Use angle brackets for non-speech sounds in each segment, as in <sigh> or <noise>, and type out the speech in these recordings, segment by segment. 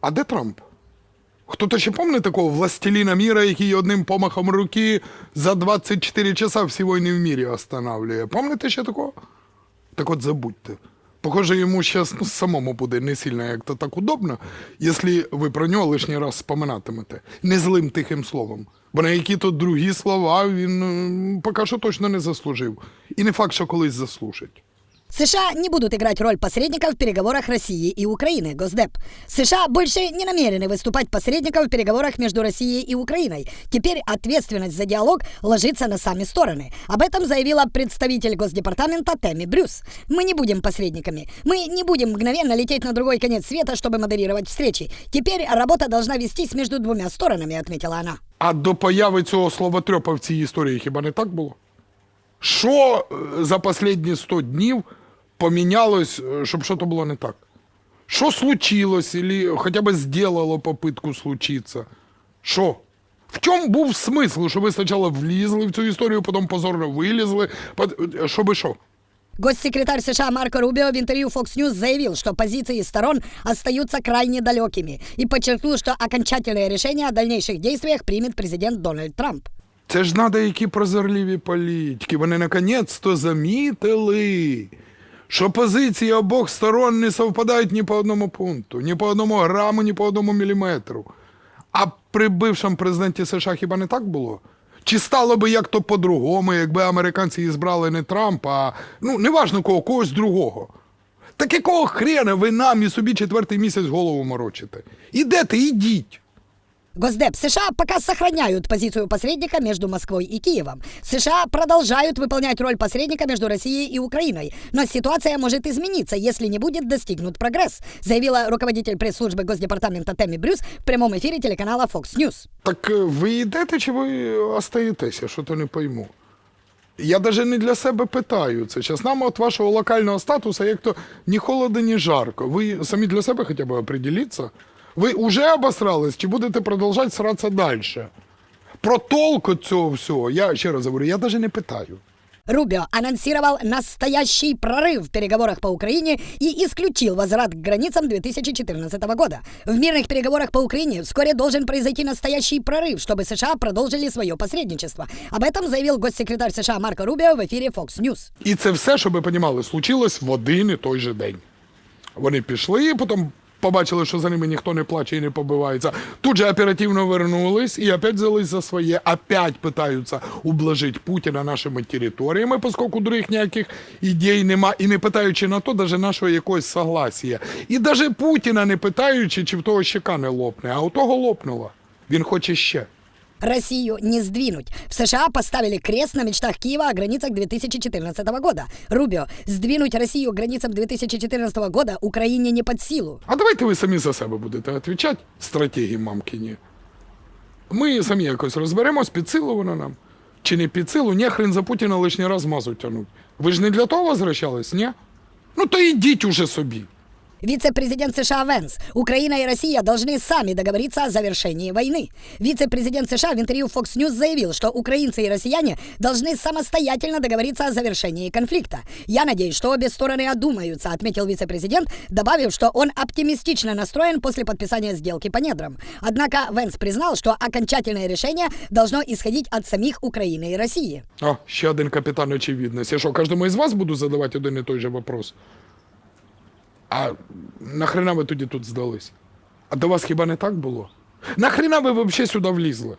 А де Трамп? Хто-то ще пам'ятає такого властеліна міра, який одним помахом руки за 24 часа всі війни в мірі останавливає? Пам'ятаєте ще такого? Так от забудьте. Похоже, йому зараз ну, самому буде не сильно як то так удобно, якщо ви про нього лишній раз споминатимете. Не злим тихим словом. Бо на які то другі слова він поки що точно не заслужив. І не факт, що колись заслужить. США не будут играть роль посредника в переговорах России и Украины, Госдеп. США больше не намерены выступать посредником в переговорах между Россией и Украиной. Теперь ответственность за диалог ложится на сами стороны. Об этом заявила представитель Госдепартамента Тэмми Брюс. Мы не будем посредниками. Мы не будем мгновенно лететь на другой конец света, чтобы модерировать встречи. Теперь работа должна вестись между двумя сторонами, отметила она. А до появи цього словотрьопа в цій історії хіба не так було? Що е, за останні 100 днів помінялось, е, щоб що то було не так? Що случилось, или хоча б зробило попитку случиться? Що? В чому був смисл, що ви спочатку влізли в цю історію, потім позорно вилізли, пот- щоби що? Госсекретарь США Марко Рубио в интервью Fox News заявил, что позиции сторон остаются крайне далекими и подчеркнул, что окончательное решение о дальнейших действиях примет президент Дональд Трамп. Це ж надо які прозорливі політики. Вони наконець-то замітили, Що позиції обох сторон не совпадають ні по одному пункту, ні по одному граму, ні по одному міліметру. А при бившому президенті США хіба не так було? Чи стало би як то по-другому, якби американці і збрали не Трампа, а ну, неважно кого, когось другого. Так якого хрена ви нам і собі четвертий місяць голову морочите? Ідете, ідіть. Госдеп США пока сохраняют позицию посредника между Москвой и Киевом. США продолжают выполнять роль посредника между Россией и Украиной. Но ситуация может измениться, если не будет достигнут прогресс, заявила руководитель пресс-службы Госдепартамента Тэмми Брюс в прямом эфире телеканала Fox News. Так е, ви йдете чи ви остаєтеся, що то не пойму. Я навіть не для себе питаю це. Зараз нам от вашого локального статусу як то ні холодно, ні жарко. Ви самі для себе хоча б определіться. Ви вже обосрались чи будете продовжувати сратися далі? Про толку цього всього, я ще раз говорю, я навіть не питаю. Рубио анонсировал настоящий прорыв в переговорах по Украине и исключил возврат к границам 2014 года. В мирных переговорах по Украине вскоре должен произойти настоящий прорыв, чтобы США продолжили свое посредничество. Об этом заявил госсекретарь США Марко Рубио в эфире Fox News. І це все, щоб ви розуміли, случилось в один і той же день. Вони пішли, потім побачили, що за ними ніхто не плаче і не побивається. Тут же оперативно вернулись і опять взялись за своє, опять питаються ублажити Путіна нашими територіями, поскольку других ніяких ідей нема, і не питаючи на то, навіть нашого якогось согласія. І навіть Путіна не питаючи, чи в того щека не лопне, а у того лопнуло. Він хоче ще. Россию не сдвинуть. В США поставили крест на мечтах Киева о границах 2014 года. Рубио, сдвинуть Россию к границам 2014 года Украине не под силу. А давайте ви самі за себе будете відповідати, стратегії мамкині. Ми самі якось розберемось, під силу воно нам. Чи не під силу, ні хрен за Путіна лишній раз мазу тянуть. Ви ж не для того возвращались, ні? Ну то йдіть уже собі. Вице-президент США Венс. Украина и Россия должны сами договориться о завершении войны. Вице-президент США в интервью Fox News заявил, что украинцы и россияне должны самостоятельно договориться о завершении конфликта. Я надеюсь, что обе стороны одумаются, отметил вице-президент, добавив, что он оптимистично настроен после подписания сделки по недрам. Однако Венс признал, что окончательное решение должно исходить от самих Украины и России. О, ще один капітан очевидності. Я що, кожному із вас буду задавати один і той же вопрос? А нахрена ви тоді тут здались? А до вас хіба не так було? Нахрена ви взагалі сюди влізли?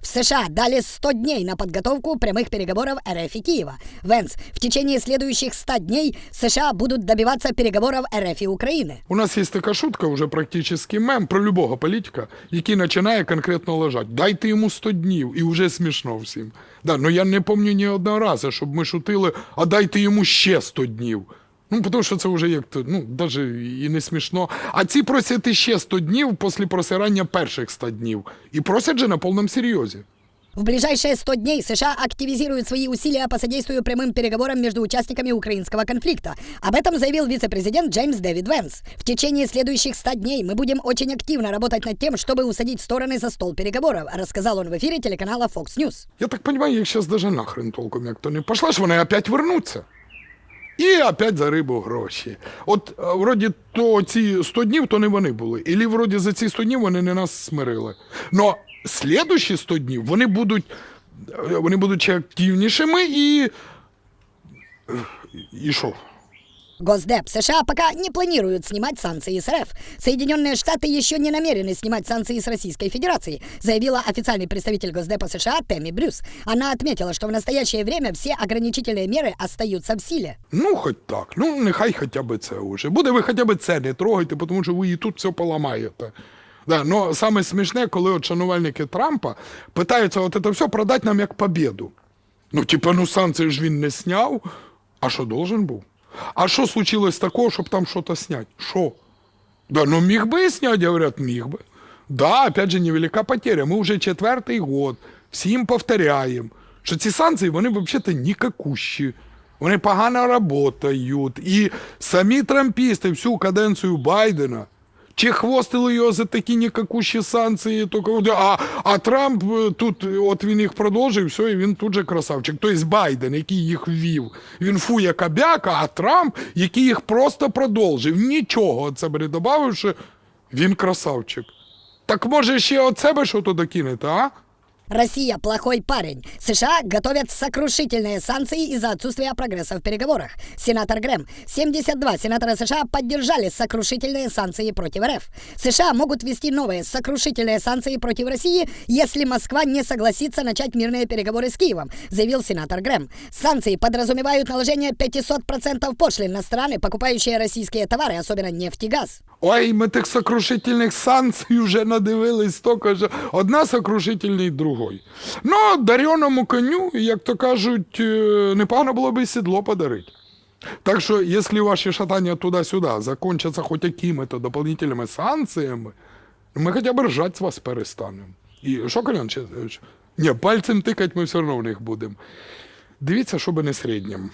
В США дали 100 дней на подготовку прямых переговоров РФ и Киева. Венс, в течение следующих 100 дней США будут добиваться переговоров РФ и Украины. У нас є така шутка, вже практично мем про любого політика, який починає конкретно лежати. Дайте йому 100 днів, і вже смішно всім. Да, ну я не пам'ятаю ні одного разу, щоб ми шутили, а дайте йому ще 100 днів. Ну, тому що це вже як то, ну, навіть і не смішно. А ці просять ще 100 днів після просирання перших 100 днів. І просять же на повному серйозі. В ближайшие 100 дней США активизируют свои усилия по содействию прямым переговорам между участниками украинского конфликта. Об этом заявил вице-президент Джеймс Дэвид Венс. В течение следующих 100 дней мы будем очень активно работать над тем, чтобы усадить стороны за стол переговоров, рассказал он в эфире телеканала Fox News. Я так розумію, їх зараз даже нахрен толком як то не пошла ж вони опять вернуться. І опять за рибу гроші. От е, вроді то ці 100 днів, то не вони були. І вроді за ці 100 днів вони не нас смирили. Но слідущі 100 днів вони будуть, е, вони будуть ще активнішими і. І що? Госдеп США пока не планируют снимать санкции с РФ. Соединенные Штаты еще не намерены снимать санкции с Российской Федерации, заявила официальный представитель Госдепа США Тэмми Брюс. Она отметила, что в настоящее время все ограничительные меры остаются в силе. Ну, хоч так. Ну, нехай хоча б це уже. Буде ви хоча б це не трогайте, тому що ви і тут все поламаєте. Да, но саме смішне, коли от шанувальники Трампа питаються от це все продати нам як побіду. Ну, типа, ну санкції ж він не сняв. А що должен був? А що случилось такого, щоб там щось зняти? Що? Да, ну міг би зняти, говорять, говорят, міг би. Да, опять же, невелика потеря. Ми вже четвертий год всім повторяємо, що ці санкції, вони взагалі нікакущі. Вони погано працюють. І самі трампісти всю каденцію Байдена чехвостили його за такі нікакущі санкції. Тільки, а, а Трамп е, тут, е, от він їх продовжив, все, і він тут же красавчик. Тобто Байден, який їх ввів, він фує кабяка, а Трамп, який їх просто продовжив. Нічого це не додавши, він красавчик. Так може ще от себе що то докинете, а? Россия плохой парень. США готовят сокрушительные санкции из-за отсутствия прогресса в переговорах. Сенатор Грэм. 72 сенатора США поддержали сокрушительные санкции против РФ. США могут ввести новые сокрушительные санкции против России, если Москва не согласится начать мирные переговоры с Киевом, заявил сенатор Грэм. Санкции подразумевают наложение 500% пошлин на страны, покупающие российские товары, особенно нефть и газ. Ой, ми тих сокрушительних санкцій вже надивились стільки, що одна сокрушительний другой. Ну, дареному коню, як то кажуть, е, непогано було б сідло подарити. Так що, якщо ваші шатання туди-сюди закончаться хоч якими-то дополнительними санкціями, ми хоча б ржать з вас перестанемо. І що, Колян, ще? Ні, пальцем тикать ми все одно в них будемо. Дивіться, щоб не середнім.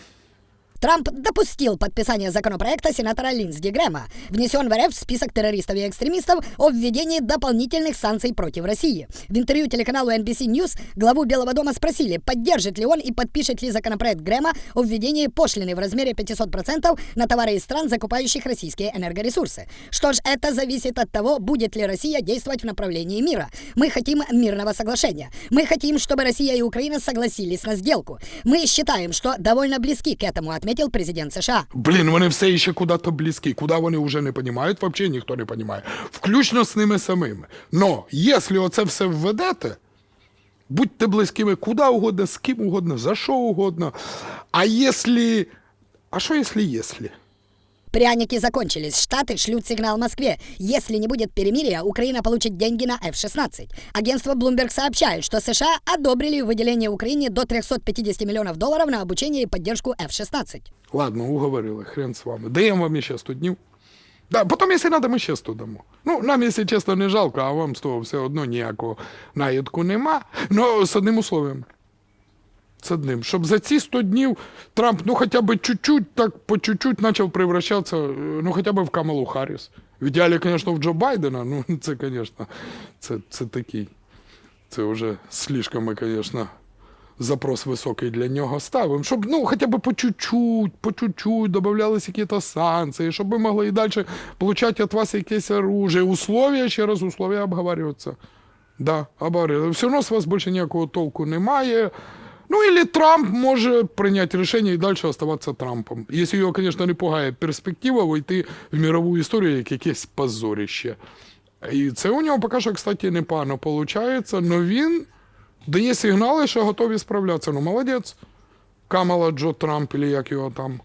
Трамп допустил подписание законопроекта сенатора Линдсги Грэма, внесен в РФ в список террористов и экстремистов о введении дополнительных санкций против России. В интервью телеканалу NBC News главу Белого дома спросили, поддержит ли он и подпишет ли законопроект Грэма о введении пошлины в размере 500% на товары из стран, закупающих российские энергоресурсы. Что ж, это зависит от того, будет ли Россия действовать в направлении мира. Мы хотим мирного соглашения. Мы хотим, чтобы Россия и Украина согласились на сделку. Мы считаем, что довольно близки к этому, отметил президент США. Блін, вони все ще куди-то близькі. Куди вони вже не розуміють, взагалі ніхто не розуміє. Включно з ними самими. Но, якщо оце все введете, будьте близькими куди угодно, з ким угодно, за що угодно. А якщо... А що якщо якщо? Пряники закончились. Штаты шлют сигнал Москве. Если не будет перемирия, Украина получит деньги на F-16. Агентство Bloomberg сообщает, что США одобрили выделение Украине до 350 миллионов долларов на обучение и поддержку F-16. Ладно, уговорили, хрен з вами. Даємо вам ще 100 днів. Да, потім, якщо треба, ми ще 100 дамо. Ну, нам, якщо чесно, не жалко, а вам з того все одно ніякого наїдку нема. Ну, з одним условием. З одним. Щоб за ці 100 днів Трамп, ну, хоча б чуть-чуть, так по чуть-чуть почав превращатися, ну, хоча б в Камалу Харріс. В ідеалі, звісно, в Джо Байдена, ну, <laughs> це, звісно, це, це такий. Це вже слишком ми, звісно, запрос високий для нього ставимо, щоб ну, хоча б по чуть-чуть, по чуть-чуть додавалися якісь санкції, щоб ми могли і далі отримати від вас якесь оружие. Условия, ще раз, условия обговорюються. Да, обговорюються. Все одно з вас більше ніякого толку немає. Ну, или Трамп може прийняти рішення і далі оставатися Трампом. Якщо його, звісно, не пугає перспектива войти в мирову історію як якесь позорище. І це у нього поки що, кстати, непогано виходить, але він дає сигнали, що готові справлятися. Ну, молодець. Камала Джо Трамп, или як його там.